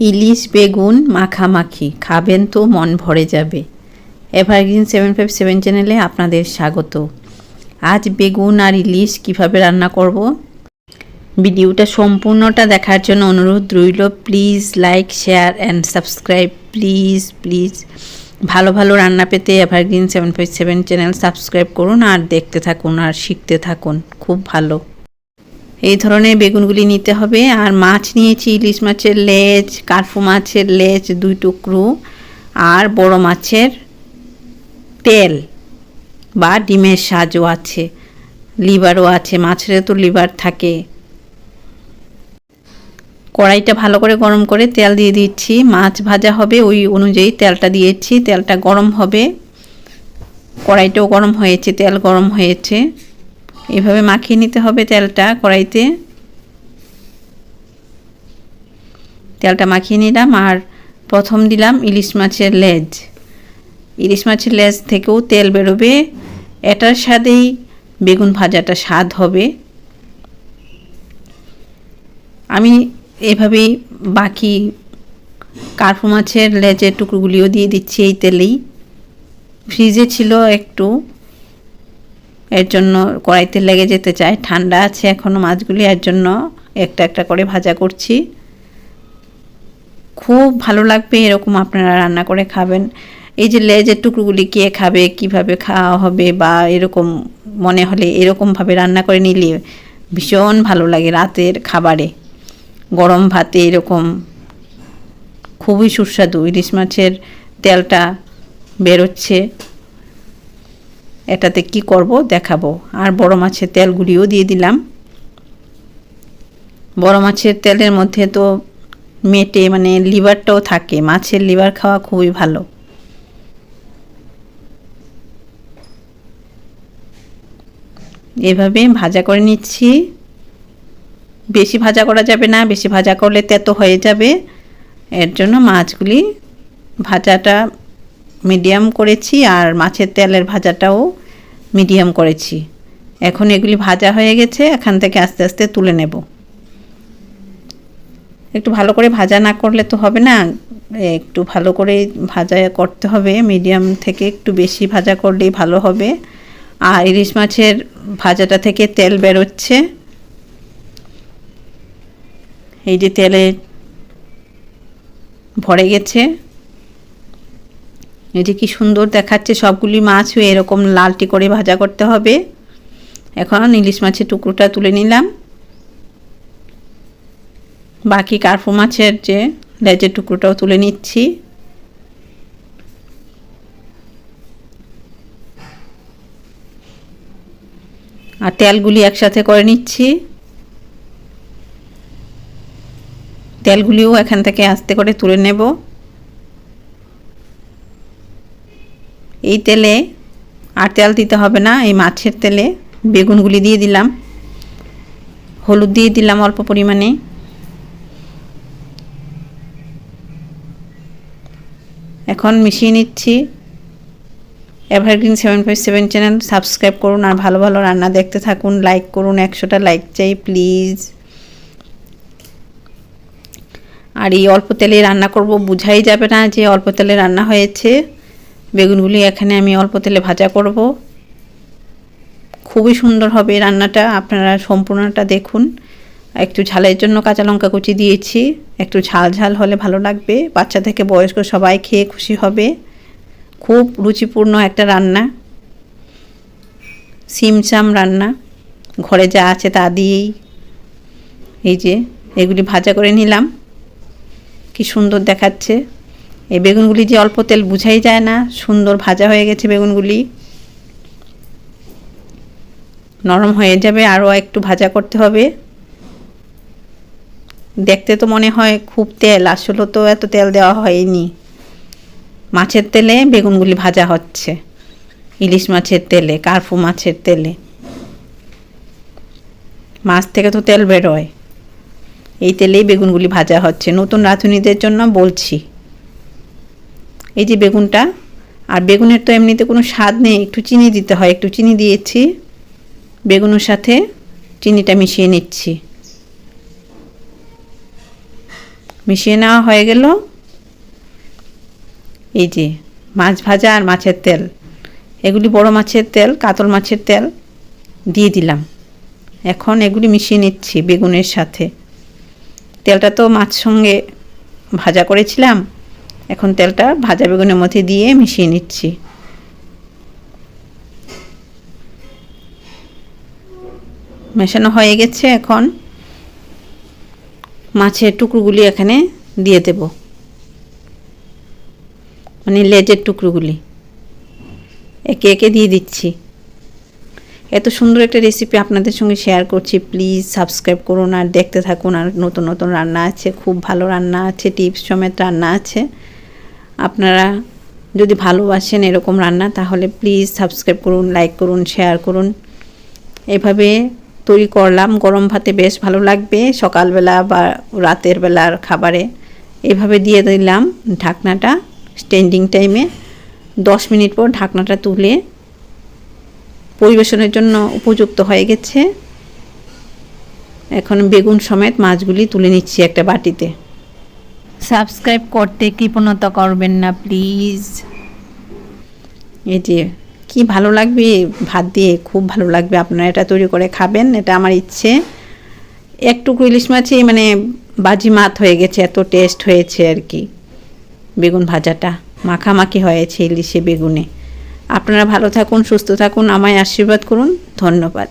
ইলিশ বেগুন মাখামাখি, খাবেন তো মন ভরে যাবে। এভারগ্রিন সেভেন ফাইভ সেভেন চ্যানেলে আপনাদের স্বাগত। আজ বেগুন আর ইলিশ কীভাবে রান্না করব? ভিডিওটা সম্পূর্ণটা দেখার জন্য অনুরোধ রইল, please like, share and subscribe. Please please ভালো ভালো রান্না পেতে evergreen seven five seven channel subscribe করুন আর দেখতে থাকুন আর শিখতে থাকুন। খুব ভালো। এই ধরনের বেগুনগুলি নিতে হবে। আর মাছ নিয়েছি, ইলিশ মাছের লেজ কার্ফু মাছের লেজ দুই টুকরো, আর বড় মাছের তেল বা ডিমের সাজও আছে, লিভারও আছে মাছের তো লিভার থাকে। কড়াইটা ভালো করে গরম করে তেল দিয়ে দিচ্ছি। মাছ ভাজা হবে, ওই অনুযায়ী তেলটা দিয়েছি। তেলটা গরম হবে। কড়াইটাও গরম হয়েছে, তেল গরম হয়েছে। এভাবে মাখিয়ে নিতে হবে তেলটা কড়াইতে। তেলটা মাখিয়ে নিলাম আর প্রথম দিলাম ইলিশ মাছের লেজ। ইলিশ মাছের লেজ থেকেও তেল বেরোবে। এটার স্বাদেই বেগুন ভাজাটা স্বাদ হবে। আমি এভাবেই বাকি কার্পু মাছের লেজের টুকরোগুলিও দিয়ে দিচ্ছি এই তেলেই। ফ্রিজে ছিল একটু এর জন্য কড়াইতে লেগে যেতে চায়। ঠান্ডা আছে এখনও মাছগুলি, এর জন্য একটা একটা করে ভাজা করছি। খুব ভালো লাগবে এরকম আপনারা রান্না করে খাবেন। এই যে লেজের টুকরোগুলি কে খাবে, কীভাবে খাওয়া হবে বা এরকম মনে হলে এরকমভাবে রান্না করে নিলে ভীষণ ভালো লাগে রাতের খাবারে। গরম ভাতে এরকম খুবই সুস্বাদু ইলিশ মাছের তেলটা বেরোচ্ছে। এটাতে কি করব দেখাবো। আর বড় মাছের তেলগুলিও দিয়ে দিলাম। বড় মাছের তেলের মধ্যে তো মেটে মানে লিভারটাও থাকে। মাছের লিভার খাওয়া খুবই ভালো। এভাবে ভাজা করে নিচ্ছি। বেশি ভাজা করা যাবে না, বেশি ভাজা করলে তেতো হয়ে যাবে। এর জন্য মাছগুলি ভাজাটা মিডিয়াম করেছি, আর মাছের তেলের ভাজাটাও মিডিয়াম করেছি। এখন এগুলি ভাজা হয়ে গেছে, এখান থেকে আস্তে আস্তে তুলে নেব। একটু ভালো করে ভাজা না করলে তো হবে না একটু ভালো করে ভাজা করতে হবে, মিডিয়াম থেকে একটু বেশি ভাজা করলেই ভালো হবে। আর ইলিশ মাছের ভাজাটা থেকে তেল বেরোচ্ছে। এই যে তেলে ভরে গেছে। যে কি সুন্দর দেখাচ্ছে, সবগুলি মাছ এরকম লালটি করে ভাজা করতে হবে। এখন ইলিশ মাছের টুকরোটা তুলে নিলাম। বাকি কার্পু মাছের যে লেজের টুকরোটাও তুলে নিচ্ছি। আর তেলগুলি একসাথে করে নিচ্ছি। তেলগুলিও এখান থেকে আস্তে করে তুলে নেব। এই তেলে আর তেল দিতে হবে না, এই মাছের তেলে বেগুনগুলি দিয়ে দিলাম। হলুদ দিয়ে দিলাম অল্প পরিমাণে। এখন মিশিয়ে নিচ্ছি। Evergreen seven five seven channel subscribe করুন আর ভালো ভালো রান্না দেখতে থাকুন। লাইক করুন, একশোটা লাইক চাই প্লিজ আর এই অল্প তেলে রান্না করব, বুঝাই যাবে না যে অল্প তেলে রান্না হয়েছে। বেগুনগুলি এখানে আমি অল্প তেলে ভাজা করব। খুবই সুন্দর হবে রান্নাটা, আপনারা সম্পূর্ণটা দেখুন। একটু ঝালের জন্য কাঁচা লঙ্কা কুচি দিয়েছি, একটু ঝাল ঝাল হলে ভালো লাগবে। বাচ্চা থেকে বয়স্ক সবাই খেয়ে খুশি হবে। খুব রুচিপূর্ণ একটা রান্না। সিমসাম রান্না, ঘরে যা আছে তা দিয়েই। এই যে, এগুলি ভাজা করে নিলাম। কি সুন্দর দেখাচ্ছে। এই বেগুনগুলি যে অল্প তেল বুঝাই যায় না, সুন্দর ভাজা হয়ে গেছে বেগুনগুলি। নরম হয়ে যাবে, আরও একটু ভাজা করতে হবে। দেখতে তো মনে হয় খুব তেল, আসলে তো এত তেল দেওয়া হয়নি। মাছের তেলে বেগুনগুলি ভাজা হচ্ছে, ইলিশ মাছের তেলে কার্ফু মাছের তেলে। মাছ থেকে তো তেল বেরোয়। এই তেলেই বেগুনগুলি ভাজা হচ্ছে। নতুন রাঁধুনিদের জন্য বলছি। এই যে বেগুনটা, আর বেগুনের তো এমনিতে কোনো স্বাদ নেই, একটু চিনি দিতে হয়, একটু চিনি দিয়েছি। বেগুনের সাথে চিনিটা মিশিয়ে নিচ্ছি। মিশিয়ে নেওয়া হয়ে গেল। এই যে মাছ ভাজা আর মাছের তেল, এগুলি বড় মাছের তেল, কাতল মাছের তেল দিয়ে দিলাম। এখন এগুলি মিশিয়ে নিচ্ছি বেগুনের সাথে। তেলটা তো মাছ সঙ্গে ভাজা করেছিলাম এখন তেলটা ভাজা বেগুনের মধ্যে দিয়ে মিশিয়ে নিচ্ছি। মেশানো হয়ে গেছে এখন। মাছের টুকরোগুলি এখানে দিয়ে দেব। মানে লেজের টুকরোগুলি। একে একে দিয়ে দিচ্ছি। এত সুন্দর একটা রেসিপি আপনাদের সঙ্গে শেয়ার করছি। প্লিজ সাবস্ক্রাইব করুন আর দেখতে থাকুন। আর নতুন নতুন রান্না আছে, খুব ভালো রান্না আছে টিপস সমেত রান্না আছে। আপনারা যদি ভালোবাসেন এরকম রান্না, তাহলে প্লিজ সাবস্ক্রাইব করুন লাইক করুন শেয়ার করুন। এভাবে তৈরি করলাম, গরম ভাতে বেশ ভালো লাগবে। সকালবেলা বা রাতের বেলার খাবারে এভাবে দিয়ে দিলাম ঢাকনাটা স্ট্যান্ডিং টাইমে দশ মিনিট পর ঢাকনাটা তুলে পরিবেশনের জন্য উপযুক্ত হয়ে গেছে। এখন বেগুন সমেত মাছগুলি তুলে নিচ্ছি একটা বাটিতে। সাবস্ক্রাইব করতে কৃপণতা করবেন না প্লিজ এই যে, কি ভালো লাগবে? ভাত দিয়ে খুব ভালো লাগবে। আপনারা এটা তৈরি করে খাবেন, এটা আমার ইচ্ছে। একটু ইলিশ মাছই মানে বাজি মাত হয়ে গেছে, এত টেস্ট হয়েছে আর কি। বেগুন ভাজাটা, মাখামাখি হয়েছে ইলিশে বেগুনে। আপনারা ভালো থাকুন, সুস্থ থাকুন, আমায় আশীর্বাদ করুন। ধন্যবাদ।